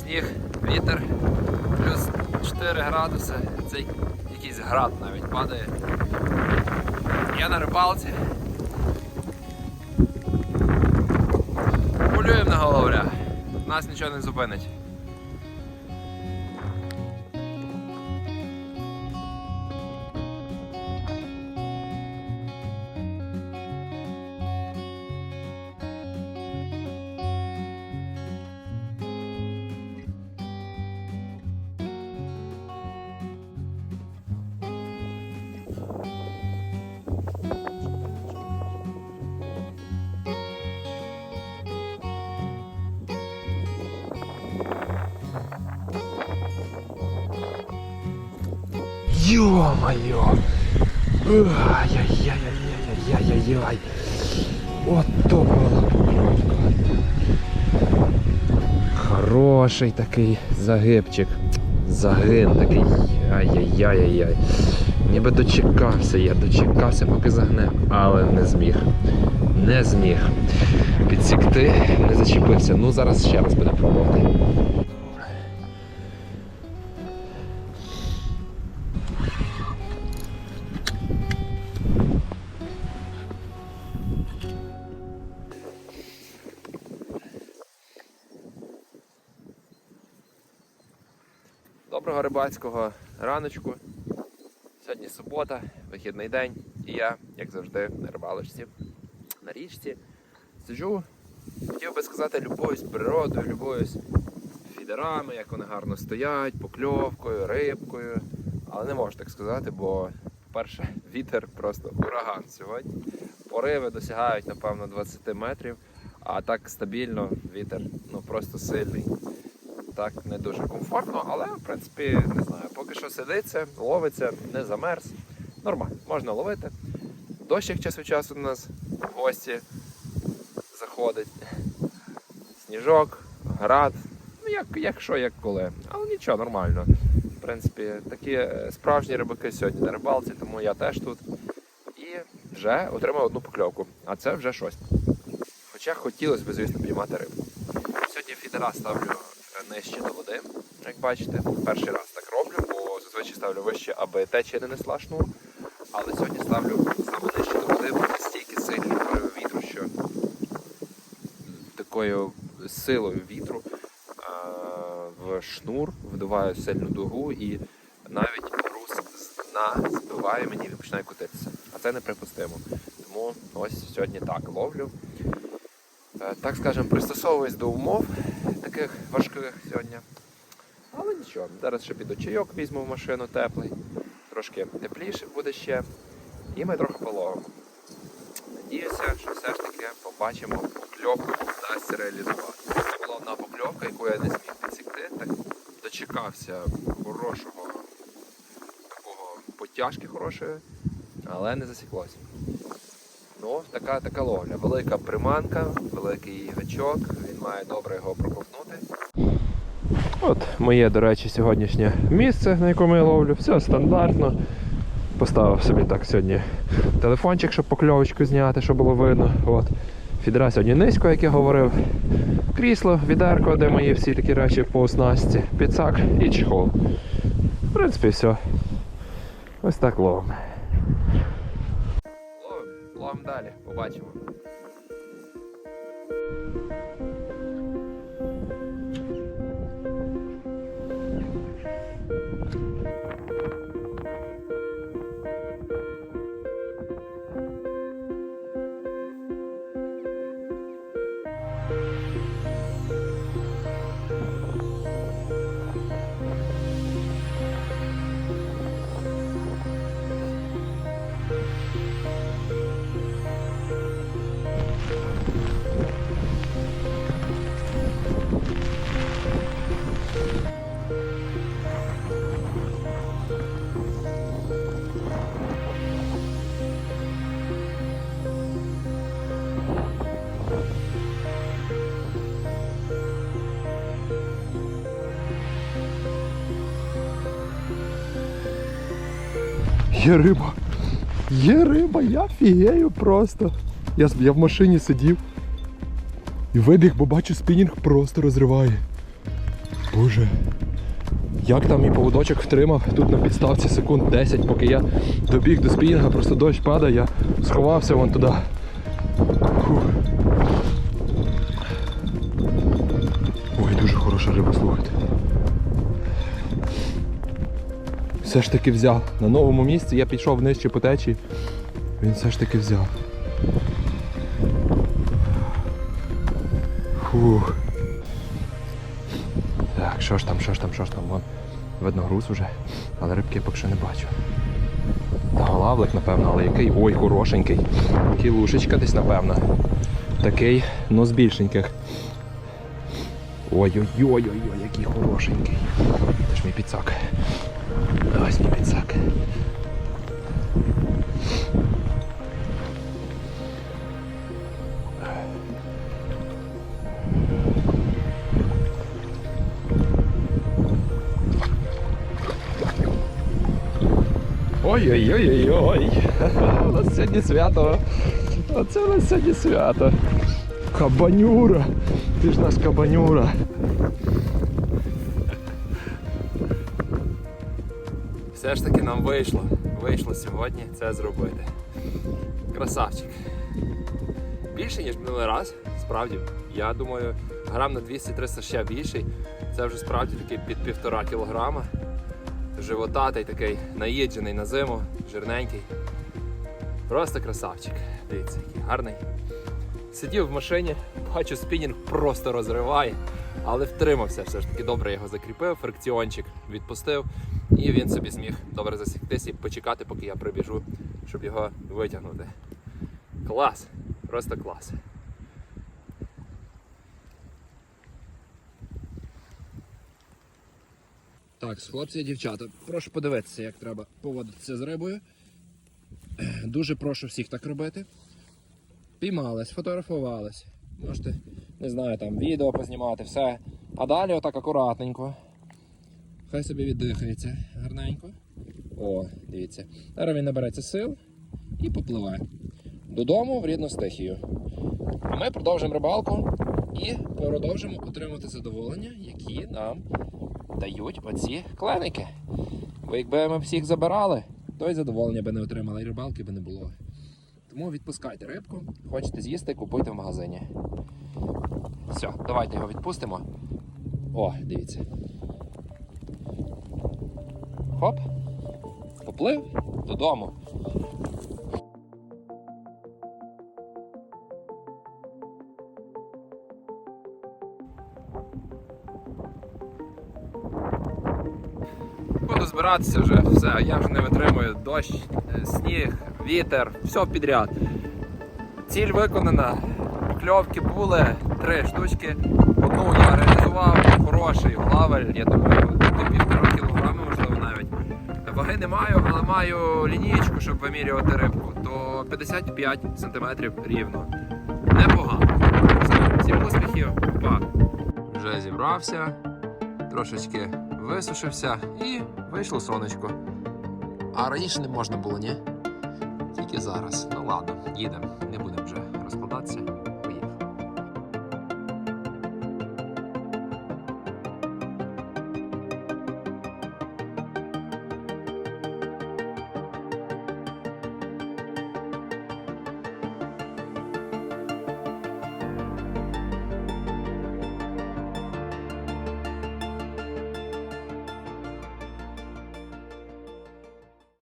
Сніг, вітер, плюс 4 градуси. Це якийсь град навіть падає. Я на рибалці. Полюємо на головря. Нас нічого не зупинить. Ё-моё! Ай-яй-яй-яй-яй-яй-яй-яй. От то була покльовка. Хороший такий загибчик. Загин такий. Ай-яй-яй-яй-яй. Ніби дочекався я, дочекався, поки загне, але не зміг. Не зміг. Підсікти, не зачепився. Ну зараз ще раз буде пробувати. Доброго рибацького раночку. Сьогодні субота, вихідний день, і я, як завжди, на рибалочці, на річці. Сиджу, хотів би сказати, любуюсь природою, любуюсь фідерами, як вони гарно стоять, покльовкою, рибкою. Але не можу так сказати, бо, по-перше, вітер просто ураган сьогодні. Пориви досягають, напевно, 20 метрів, а так стабільно вітер ну просто сильний так не дуже комфортно, але в принципі не знаю, поки що сидиться, ловиться, не замерз. Нормально, можна ловити. Дощик час від часу до нас в гості заходить. Сніжок, град. Ну, як, як що, як коли. Але нічого, нормально. В принципі, такі е, справжні рибаки сьогодні на рибалці, тому я теж тут. І вже отримав одну покльовку. А це вже щось. Хоча хотілося б, звісно, піймати рибу. Фідера ставлю е, нижче до води, як бачите. Перший раз так роблю, бо зазвичай ставлю вище, аби течія не несла шнур. Але сьогодні ставлю саме нижче до води, бо настільки сильний вітру, що такою силою вітру е, в шнур вдуваю сильну дугу і навіть брус з збиває мені і починає котитися. А це неприпустимо. Тому ось сьогодні так ловлю. Е, так скажемо, пристосовуюсь до умов таких важких сьогодні. Але нічого, зараз ще піду чайок візьму в машину теплий, трошки тепліше буде ще, і ми трохи половимо. Надіюся, що все ж таки побачимо покльовку, вдасться реалізувати. Це була одна покльовка, яку я не зміг підсікти, так дочекався хорошого такого потяжки хорошої, але не засіклося. Ну, така така ловля. Велика приманка, великий гачок, він має добре його проковтнути. От моє, до речі, сьогоднішнє місце, на якому я ловлю. Все стандартно. Поставив собі так сьогодні телефончик, щоб покльовочку зняти, щоб було видно. От. Фідера сьогодні низько, як я говорив. Крісло, відерко, де мої всі такі речі по оснастці, підсак і чехол. В принципі, все. Ось так ловимо. Ловимо далі, побачимо. Є риба. Є риба, я фігею просто. Я, я в машині сидів і вибіг, бо бачу спінінг просто розриває. Боже. Як там мій поводочок втримав тут на підставці секунд 10, поки я добіг до спінга, просто дощ падає, я сховався вон туди. Фух. Ой, дуже хороша риба, слухайте. Все ж таки взяв. На новому місці я пішов нижче по течії. Він все ж таки взяв. Фух. Так, що ж там, що ж там, що ж там, вон. Видно груз уже, але рибки поки що не бачу. Та голавлик, напевно, але який? Ой, хорошенький. Кілушечка десь, напевно. Такий, ну з більшеньких. Ой-ой-ой-ой-ой, який хорошенький. Це ж мій підсак. Мій підсак. Ой-ой-ой-ой-ой. У нас сьогодні свято. Оце у нас сьогодні свято. Кабанюра. Ти ж наш кабанюра. Все ж таки нам вийшло. Вийшло сьогодні це зробити. Красавчик. Більше, ніж минулий раз, справді. Я думаю, грам на 200-300 ще більший. Це вже справді такий під півтора кілограма. Животатий такий, наїджений на зиму, жирненький. Просто красавчик. Дивіться, який гарний. Сидів в машині, бачу, спінінг просто розриває, але втримався. Все ж таки добре його закріпив, фрикціончик відпустив, і він собі зміг добре засіктися і почекати, поки я прибіжу, щоб його витягнути. Клас! Просто клас. Так, хлопці і дівчата, прошу подивитися, як треба поводитися з рибою. Дуже прошу всіх так робити. Піймали, сфотографувались. Можете, не знаю, там відео познімати, все. А далі отак акуратненько. Хай собі віддихається гарненько. О, дивіться. Зараз він набереться сил і попливе. Додому в рідну стихію. А ми продовжимо рибалку і продовжимо отримати задоволення, які нам дають оці кленики. Бо якби ми всіх забирали, то й задоволення би не отримали, і рибалки би не було. Тому відпускайте рибку, хочете з'їсти, купуйте в магазині. Все, давайте його відпустимо. О, дивіться. Хоп. Поплив додому. Буду збиратися вже, все, я вже не витримую дощ, е, сніг, вітер, все підряд. Ціль виконана. Покльовки були три штучки. Одну я реалізував, хороший плавель, я думаю, до півтора кілограми, можливо, навіть. Ваги не маю, але маю лінієчку, щоб вимірювати рибку, то 55 см рівно. Непогано. Все, всім успіхів, па. Вже зібрався, трошечки висушився і вийшло сонечко. А раніше не можна було, ні? Тільки зараз. Ну ладно, їдемо, не будемо вже розкладатися.